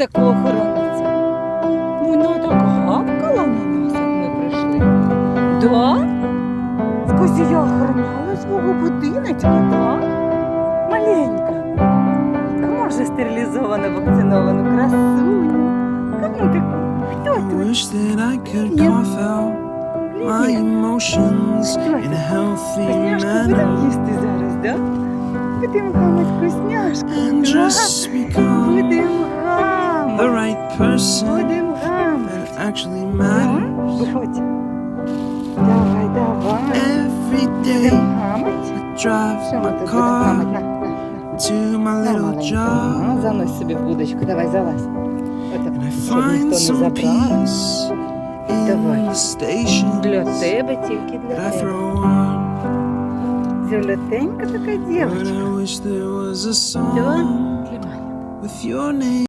таку охороницю? Вона так гавкала на нас, як ми прийшли. Да? Скажи, я охороняла свого будиночка, да? Маленька. Кому же стерилізовану, вакциновану красуню? Кому таку? Хто тут? wish that I could Yeah. cough my emotions in a healthy manner їсти зараз, да? Будемо гамати вкусняшку. person Будемо гамати. that actually Да? matters. Виходь. Давай, давай. Every day Будемо гамати. I drive Що ми my тут будемо гамати? car На, на, на. to my На, little маленька. job Ну, Занось собі в будочку, давай, залазь. Отак, and I щоб find ніхто не some забрав. peace in Давай. the station Для тебе, тільки для that I тебе. throw on. Золотенька така But дівчинка. I wish